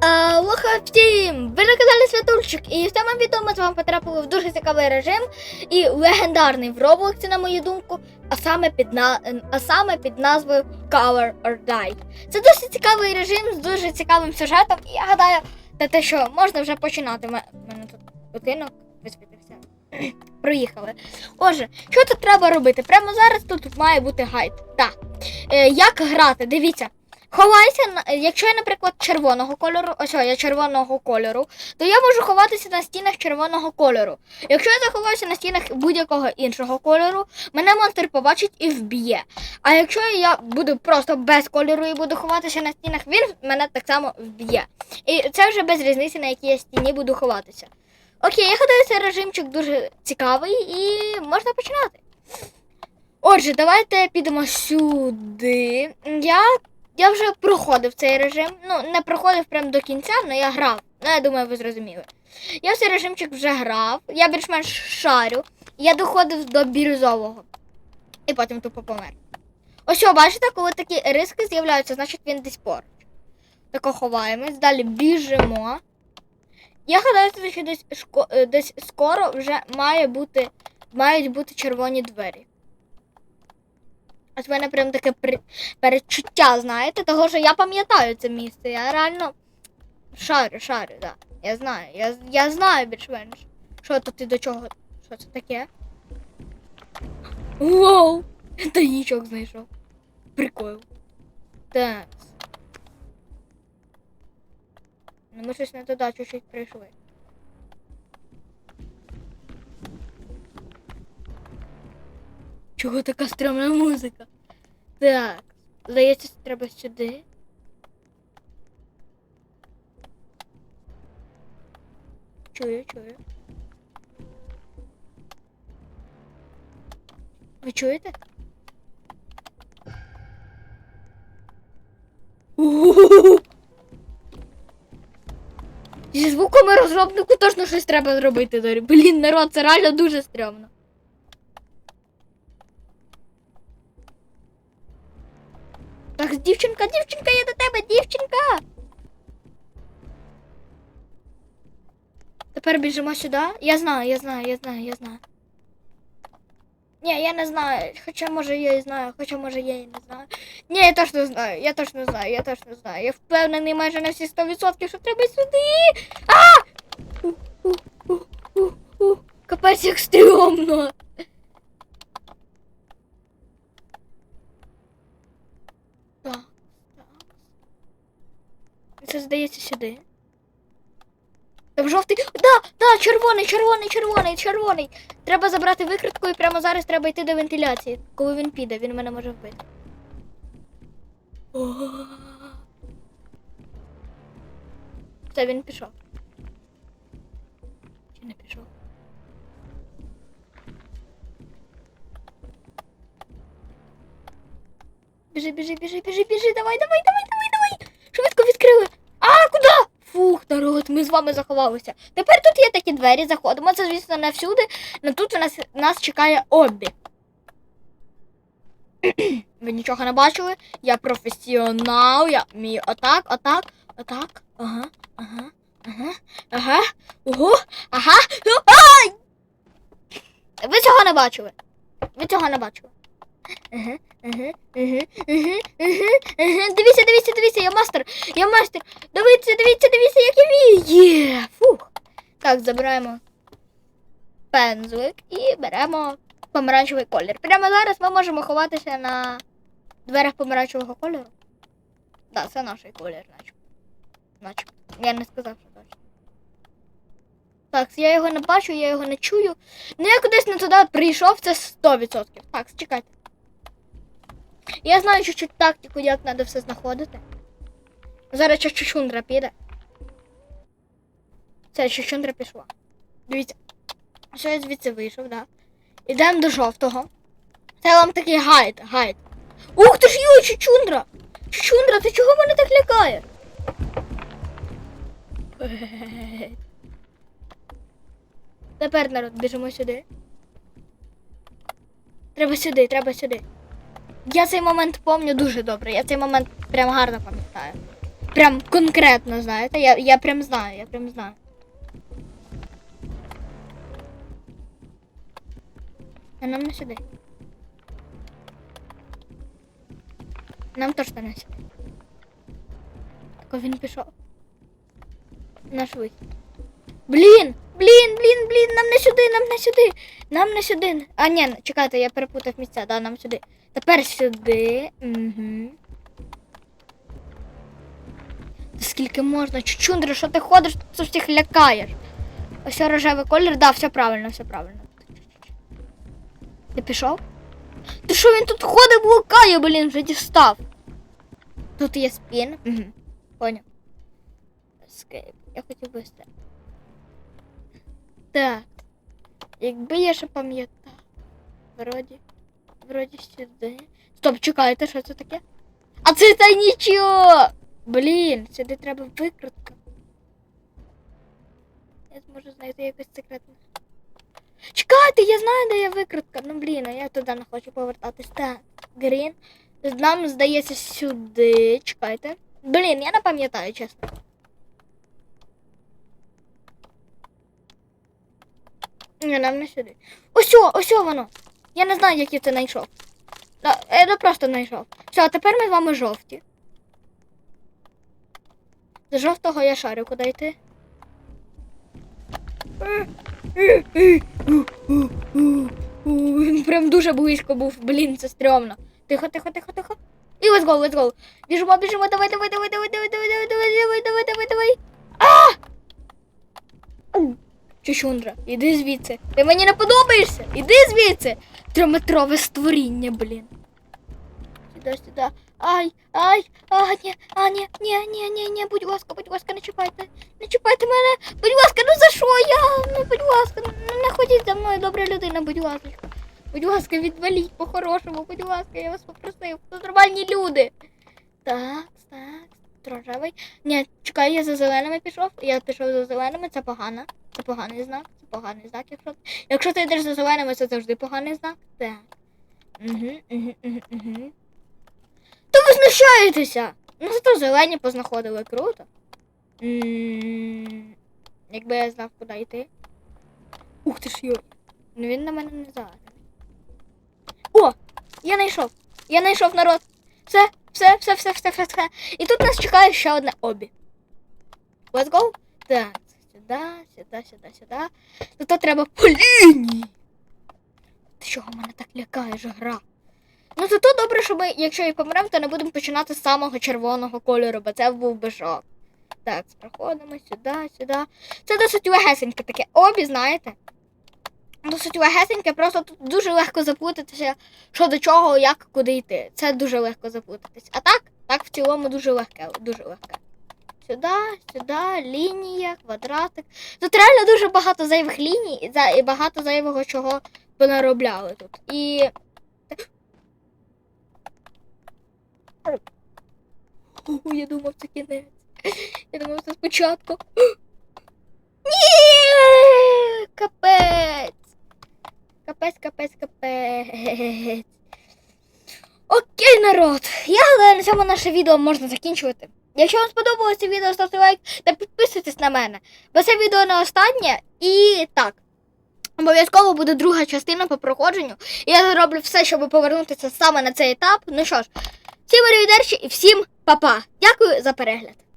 Алоха всім! Ви на каналі Святульчик, і в цьому відео ми з вами потрапили в дуже цікавий режим і легендарний в Роблоксі, на мою думку, а саме під на... а саме під назвою Color or Die. Це досить цікавий режим з дуже цікавим сюжетом, і я гадаю, на те, що можна вже починати. У мене тут будинок висвітився. Проїхали. Отже, що тут треба робити? Прямо зараз тут має бути гайд. Так. Е, як грати? Дивіться. Ховайся, якщо я, наприклад, червоного кольору, ось я червоного кольору, то я можу ховатися на стінах червоного кольору. Якщо я заховаюся на стінах будь-якого іншого кольору, мене монстр побачить і вб'є. А якщо я буду просто без кольору і буду ховатися на стінах, він мене так само вб'є. І це вже без різниці, на якій я стіні буду ховатися. Окей, я гадаю, цей режимчик дуже цікавий і можна починати. Отже, давайте підемо сюди. Я я вже проходив цей режим. Ну, не проходив прямо до кінця, але я грав. Ну, я думаю, ви зрозуміли. Я цей режимчик вже грав, я більш-менш шарю. Я доходив до бірюзового. І потім тупо помер. Ось, о, бачите, коли такі риски з'являються, значить він десь поруч. Тако ховаємось, далі біжимо. Я гадаю, що десь, е, десь скоро вже має бути, мають бути червоні двері. Ось в мене прям таке перечуття, знаєте, того, що я пам'ятаю це місце. Я реально шарю, шарю, да. Я знаю. Я, я знаю більш-менш. Що тут і до чого. Що це таке? Воу! Тайнічок знайшов. Прикол. Так. Ну ми щось не туди чуть-чуть прийшли. Чого така стрімна музика? Так. Здається, треба сюди. Чую, чую. Ви чуєте? Зі звуками розробнику точно щось треба зробити. Блін, народ, це реально дуже стрьомно. Так, дівчинка, дівчинка, я до тебе, дівчинка. Тепер біжимо сюди. Я знаю, я знаю, я знаю, я знаю. Ні, я не знаю. Хоча може я і знаю, хоча може я і не знаю. Ні, я точно знаю, я точно знаю, я точно знаю. Я впевнений майже на всі 100%, що треба сюди. А! Капець як стрьомно. Так, так. Це здається сюди. Там жовтий. Да, да, червоний, червоний, червоний, червоний. Треба забрати викритку і прямо зараз треба йти до вентиляції. Коли він піде, він мене може вбити. Все, він пішов. Чи не пішов? Біжи, біжи, біжи, біжи, біжи, давай, давай, давай. Швидко відкрили. А, куди? Ми з вами заховалися. Тепер тут є такі двері, заходимо. Це, звісно, не всюди, але тут у нас, нас чекає обі. Ви нічого не бачили? Я професіонал, я вмію отак, отак, отак. Ага, ага, ага, ага, ого, ага. ну! Ви цього не бачили. Ви цього не бачили. Дивіться, дивіться, дивіться, я мастер, я мастер. Дивіться, дивіться, дивіться, як я вмію. Є, фух. Так, забираємо пензлик і беремо помаранчевий колір. Прямо зараз ми можемо ховатися на дверях помаранчевого кольору. Так, да, це наш колір, наче. Наче. Я не сказав, що точно. Так, я його не бачу, я його не чую. Ну я кудись не туди прийшов, це 100%. Так, чекайте. Я знаю чуть-чуть тактику, як треба все знаходити. Зараз ще чучундра піде. Це чучундра пішла. Дивіться. Що я звідси вийшов, да? Ідемо до жовтого. Це вам такий гайд, гайд. Ух ти ж йо, чучундра! Чучундра, ти чого мене так лякаєш? Тепер народ, біжимо сюди. Треба сюди, треба сюди. Я цей момент пам'ятаю дуже добре. Я цей момент прям гарно пам'ятаю. прям конкретно, знаєте. Я, я прям знаю, я прям знаю. А нам не сюди. Нам точно не сюди. Так він пішов. Наш вихід. Блін! Блін, блін, блін, нам не сюди, нам не сюди. Нам не сюди. А, ні, чекайте, я перепутав місця, да, нам сюди. Тепер сюди. Угу. Скільки можна? Чучундра, що ти ходиш, тут всіх лякаєш. Ось рожевий колір, да, все правильно, все правильно. Ти пішов? Ти що він тут ходить, блукає, блін, вже дістав. Тут є спін. Угу. Поняв. Escape. Я хотів це. Так. Якби я ще пам'ятав. Вроді. Вроді сюди. Стоп, чекайте, що це таке? А це та нічого! Блін, сюди треба викрутка. Я зможу знайти якось секретне. Чекайте, я знаю, де є викрутка. Ну блін, а я туди не хочу повертатись. Так, Грін. Нам здається сюди. Чекайте. Блін, я не пам'ятаю, чесно. Ні, нам не сюди. Ось, о, ось воно. Я не знаю, як я це знайшов. Я просто знайшов. Все, а тепер ми з вами жовті. З жовтого я шарю, куди йти. Він прям дуже близько був. Блін, це стрьомно. Тихо, тихо, тихо, тихо. І let's go, let's go. Біжимо, біжимо, давай, давай, давай, давай, давай, давай, давай, давай, давай, давай. А! Чучундра, іди звідси. Ти мені не подобаєшся. Іди звідси. Триметрове створіння, блін. Сюди, сюди. Ай, ай, а, ні, а, ні, ні, ні, ні, ні, будь ласка, будь ласка, не чіпайте. Не чіпайте мене. Будь ласка, ну за що я? Ну, будь ласка, ну не ходіть за мною, добра людина, будь ласка. Будь ласка, відваліть по-хорошому, будь ласка, я вас попросив. Тут нормальні люди. Так, так, рожевий. Ні, чекай, я за зеленими пішов. Я пішов за зеленими, це погано. Це поганий знак, це поганий знак, якщо. Якщо ти йдеш за зеленими, це завжди поганий знак. Так. Угу, угу, угу, угу. Та ви знущаєтеся! Ну зато зелені познаходили круто. М, Якби я знав, куди йти. Ух ти ж йо. Ну він на мене не зараз. О! Я знайшов! Я знайшов народ! Все, все, все, все, все, все, все. І тут нас чекає ще одне обі. Let's go. Так, сюди, сюди, сюди, сюди. Тут треба по лінії. Ти чого мене так лякає ж гра? Ну зато добре, що ми, якщо і помремо, то не будемо починати з самого червоного кольору, бо це був би шок. Так, проходимо сюди, сюди. Це досить легесеньке таке обі, знаєте? Досить легесеньке, просто тут дуже легко заплутатися, що до чого, як, куди йти. Це дуже легко заплутатись. А так, так в цілому дуже легке, дуже легке. Сюди, сюди, лінія, квадратик. Тут реально дуже багато зайвих ліній і багато зайвого чого понаробляли тут. І. Я думав, це кінець. Я думав, це спочатку. Ні! Капець! Капець, капець, капець. Окей, народ. Я гадаю, на цьому наше відео можна закінчувати. Якщо вам сподобалося відео, ставте лайк та підписуйтесь на мене. Бо це відео не останнє. І так. Обов'язково буде друга частина по проходженню. Я зроблю все, щоб повернутися саме на цей етап. Ну що ж, всім arrivederci і всім па-па. Дякую за перегляд.